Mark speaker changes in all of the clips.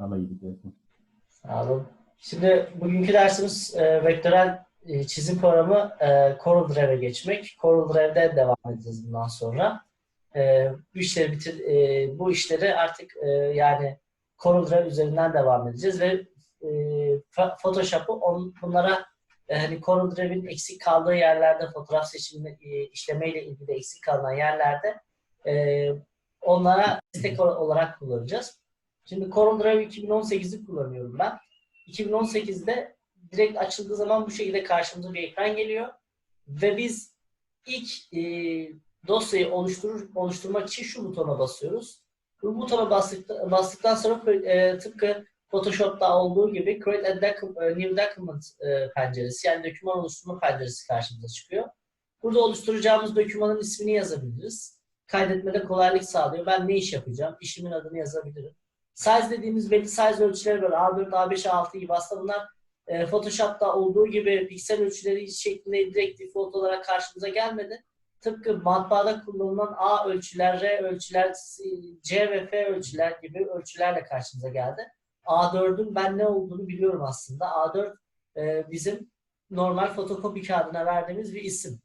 Speaker 1: Ama iyi gidiyorsun.
Speaker 2: Sağ olun. Şimdi bugünkü dersimiz e, vektörel e, çizim programı e, Corel Drive'e geçmek. Corel Drive'de devam edeceğiz bundan sonra. E, bu işleri bitir, e, bu işleri artık e, yani Corel Drive üzerinden devam edeceğiz ve e, Photoshop'u bunlara e, hani Corel Drive'in eksik kaldığı yerlerde fotoğraf seçimi e, işlemeyle ilgili eksik kalan yerlerde e, onlara destek ol- olarak kullanacağız. Şimdi Corel Drive 2018'i kullanıyorum ben. 2018'de direkt açıldığı zaman bu şekilde karşımıza bir ekran geliyor. Ve biz ilk e, dosyayı oluşturur, oluşturmak için şu butona basıyoruz. Bu butona bastıktan, bastıktan sonra e, tıpkı Photoshop'ta olduğu gibi Create a docu- e, New Document e, penceresi yani doküman oluşturma penceresi karşımıza çıkıyor. Burada oluşturacağımız dokümanın ismini yazabiliriz. Kaydetmede kolaylık sağlıyor. Ben ne iş yapacağım? İşimin adını yazabilirim. Size dediğimiz belli size ölçüleri var. A4, A5, A6 gibi aslında bunlar e, Photoshop'ta olduğu gibi piksel ölçüleri şeklinde direkt default olarak karşımıza gelmedi. Tıpkı matbaada kullanılan A ölçüler, R ölçüler, C ve F ölçüler gibi ölçülerle karşımıza geldi. A4'ün ben ne olduğunu biliyorum aslında. A4 e, bizim normal fotokopi kağıdına verdiğimiz bir isim.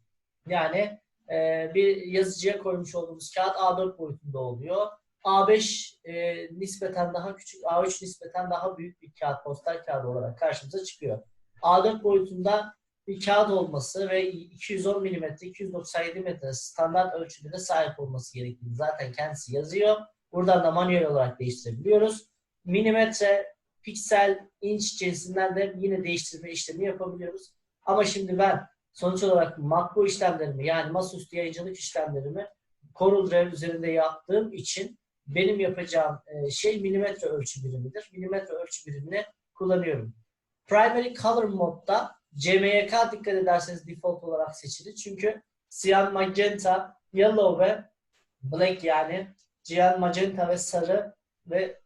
Speaker 2: Yani e, bir yazıcıya koymuş olduğumuz kağıt A4 boyutunda oluyor. A5 e, nispeten daha küçük, A3 nispeten daha büyük bir kağıt, postal kağıdı olarak karşımıza çıkıyor. A4 boyutunda bir kağıt olması ve 210 mm, 297 metre standart ölçüde de sahip olması gerektiğini zaten kendisi yazıyor. Buradan da manuel olarak değiştirebiliyoruz. Milimetre, piksel, inç cinsinden de yine değiştirme işlemi yapabiliyoruz. Ama şimdi ben sonuç olarak makbu işlemlerimi yani masaüstü yayıncılık işlemlerimi Corel Drive üzerinde yaptığım için benim yapacağım e, şey milimetre ölçü birimidir. Milimetre ölçü birimini kullanıyorum. Primary Color modda CMYK dikkat ederseniz default olarak seçili. Çünkü siyah, magenta, yellow ve black yani cihan, magenta ve sarı ve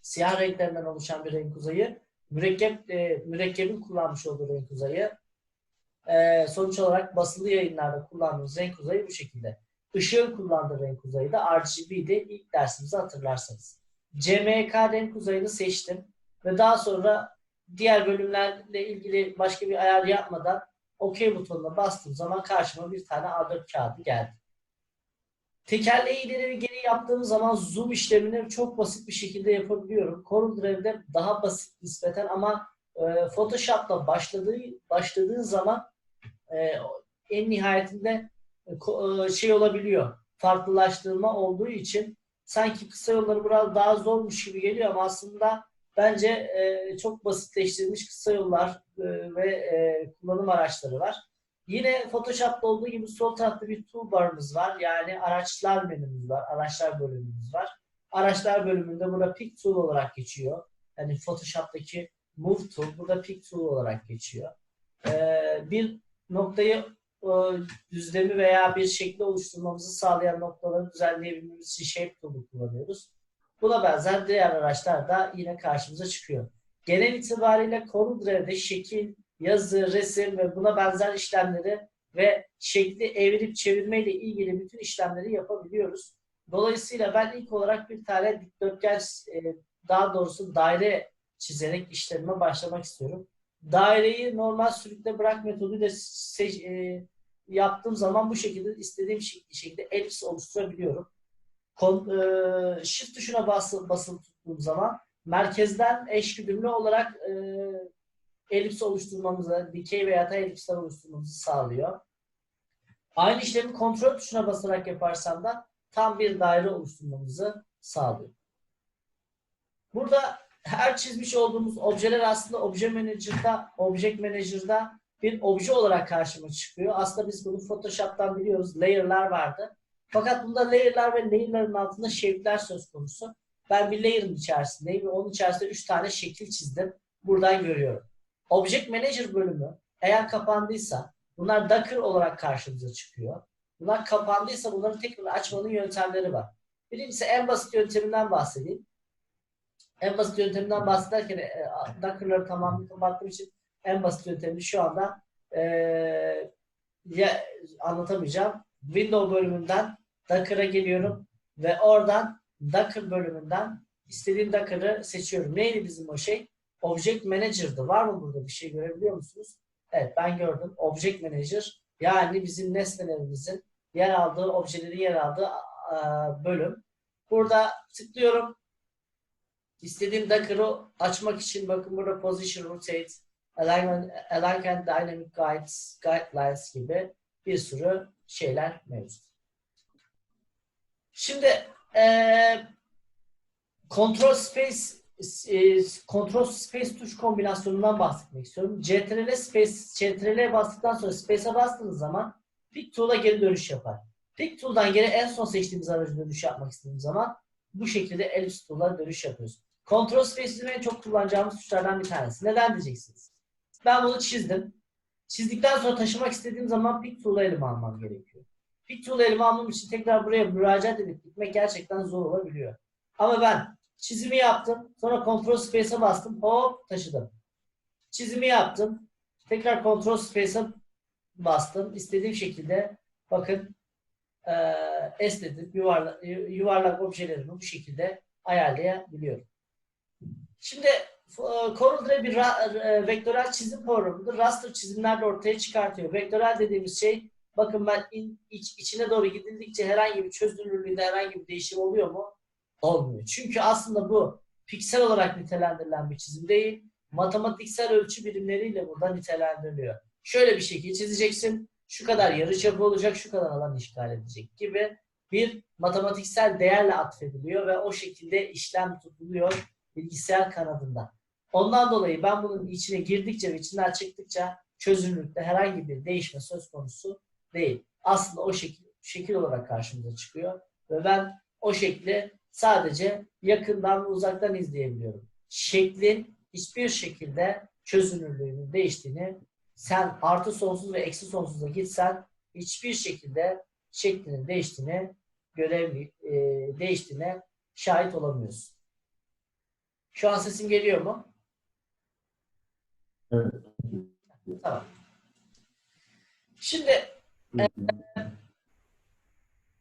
Speaker 2: siyah renklerinden oluşan bir renk uzayı. Mürekkep, e, mürekkebin kullanmış olduğu renk uzayı. E, sonuç olarak basılı yayınlarda kullandığımız renk uzayı bu şekilde. Işığın kullandığı renk uzayı da RGB'di ilk dersimizi hatırlarsanız. CMYK renk uzayını seçtim ve daha sonra diğer bölümlerle ilgili başka bir ayar yapmadan OK butonuna bastığım zaman karşıma bir tane A4 kağıdı geldi. Tekerleği ileri geri yaptığım zaman zoom işlemini çok basit bir şekilde yapabiliyorum. Corel Drive'de daha basit nispeten ama e, Photoshop'la başladığı başladığın zaman e, en nihayetinde şey olabiliyor. Farklılaştırma olduğu için sanki kısa yolları biraz daha zormuş gibi geliyor ama aslında bence e, çok basitleştirilmiş kısa yollar e, ve e, kullanım araçları var. Yine Photoshop'ta olduğu gibi sol tarafta bir toolbar'ımız var. Yani araçlar menümüz var. Araçlar bölümümüz var. Araçlar bölümünde burada Pick Tool olarak geçiyor. Yani Photoshop'taki Move Tool burada Pick Tool olarak geçiyor. Ee, bir noktayı e, düzlemi veya bir şekli oluşturmamızı sağlayan noktaları düzenleyebilmemiz için Shape Tool'u kullanıyoruz. Buna benzer diğer araçlar da yine karşımıza çıkıyor. Genel itibariyle Corel Drive'de şekil, yazı, resim ve buna benzer işlemleri ve şekli evirip çevirme ile ilgili bütün işlemleri yapabiliyoruz. Dolayısıyla ben ilk olarak bir tane dikdörtgen, e, daha doğrusu daire çizerek işlemime başlamak istiyorum. Daireyi normal sürükle bırak metoduyla se- e, yaptığım zaman bu şekilde istediğim şekilde elips oluşturabiliyorum. Kon, e, shift tuşuna basılı, basılı tuttuğum zaman merkezden eşgüdümlü olarak e, elips oluşturmamızı, dikey veya da elipsler oluşturmamızı sağlıyor. Aynı işlemi kontrol tuşuna basarak yaparsam da tam bir daire oluşturmamızı sağlıyor. Burada her çizmiş olduğumuz objeler aslında obje manager'da, object manager'da bir obje olarak karşıma çıkıyor. Aslında biz bunu Photoshop'tan biliyoruz. Layer'lar vardı. Fakat bunda layer'lar ve layer'ların altında shape'ler söz konusu. Ben bir layer'ın içerisindeyim ve onun içerisinde 3 tane şekil çizdim. Buradan görüyorum. Object Manager bölümü eğer kapandıysa bunlar Docker olarak karşımıza çıkıyor. Bunlar kapandıysa bunları tekrar açmanın yöntemleri var. Birincisi en basit yönteminden bahsedeyim. En basit yönteminden bahsederken e, Docker'ları tamamını kapattığım için en basit yöntemi şu anda e, ya, anlatamayacağım. Windows bölümünden Docker'a geliyorum ve oradan Docker bölümünden istediğim Docker'ı seçiyorum. Neydi bizim o şey? Object Manager'dı. Var mı burada bir şey görebiliyor musunuz? Evet ben gördüm. Object Manager yani bizim nesnelerimizin yer aldığı, objelerin yer aldığı e, bölüm. Burada tıklıyorum. İstediğim Docker'ı açmak için bakın burada Position, Rotate, Alignment, Align and Dynamic Guides, Guidelines gibi bir sürü şeyler mevcut. Şimdi eee Control Space e, Control Space tuş kombinasyonundan bahsetmek istiyorum. CTRL Space CTRL'ye bastıktan sonra Space'e bastığınız zaman Pick Tool'a geri dönüş yapar. Pick Tool'dan geri en son seçtiğimiz aracı dönüş yapmak istediğimiz zaman bu şekilde Ellipse Tool'a dönüş yapıyoruz. Control Space bizim en çok kullanacağımız tuşlardan bir tanesi. Neden diyeceksiniz? Ben bunu çizdim. Çizdikten sonra taşımak istediğim zaman Pick Tool'u elime almam gerekiyor. Pick Tool'u elime almam için tekrar buraya müracaat edip gitmek gerçekten zor olabiliyor. Ama ben çizimi yaptım. Sonra Ctrl Space'e bastım. Hop taşıdım. Çizimi yaptım. Tekrar Ctrl Space'e bastım. İstediğim şekilde bakın eee esnedim. Yuvarlak, yuvarlak objelerimi bu şekilde ayarlayabiliyorum. Şimdi e, CorelDRAW bir ra- e, vektörel çizim programıdır. Raster çizimlerle ortaya çıkartıyor. Vektörel dediğimiz şey bakın ben in, iç, içine doğru gidildikçe herhangi bir çözünürlüğünde herhangi bir değişim oluyor mu? Olmuyor. Çünkü aslında bu piksel olarak nitelendirilen bir çizim değil. Matematiksel ölçü birimleriyle burada nitelendiriliyor. Şöyle bir şekil çizeceksin. Şu kadar yarıçapı olacak, şu kadar alan işgal edecek gibi bir matematiksel değerle atfediliyor ve o şekilde işlem tutuluyor bilgisayar kanadında. Ondan dolayı ben bunun içine girdikçe ve içinden çıktıkça çözünürlükte herhangi bir değişme söz konusu değil. Aslında o şekil, şekil olarak karşımıza çıkıyor ve ben o şekli sadece yakından ve uzaktan izleyebiliyorum. Şeklin hiçbir şekilde çözünürlüğünün değiştiğini sen artı sonsuz ve eksi sonsuza gitsen hiçbir şekilde şeklinin değiştiğini görev e, değiştiğine şahit olamıyorsun. Şu an sesim geliyor mu?
Speaker 1: Evet.
Speaker 2: Tamam. Şimdi e,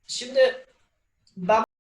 Speaker 2: şimdi ben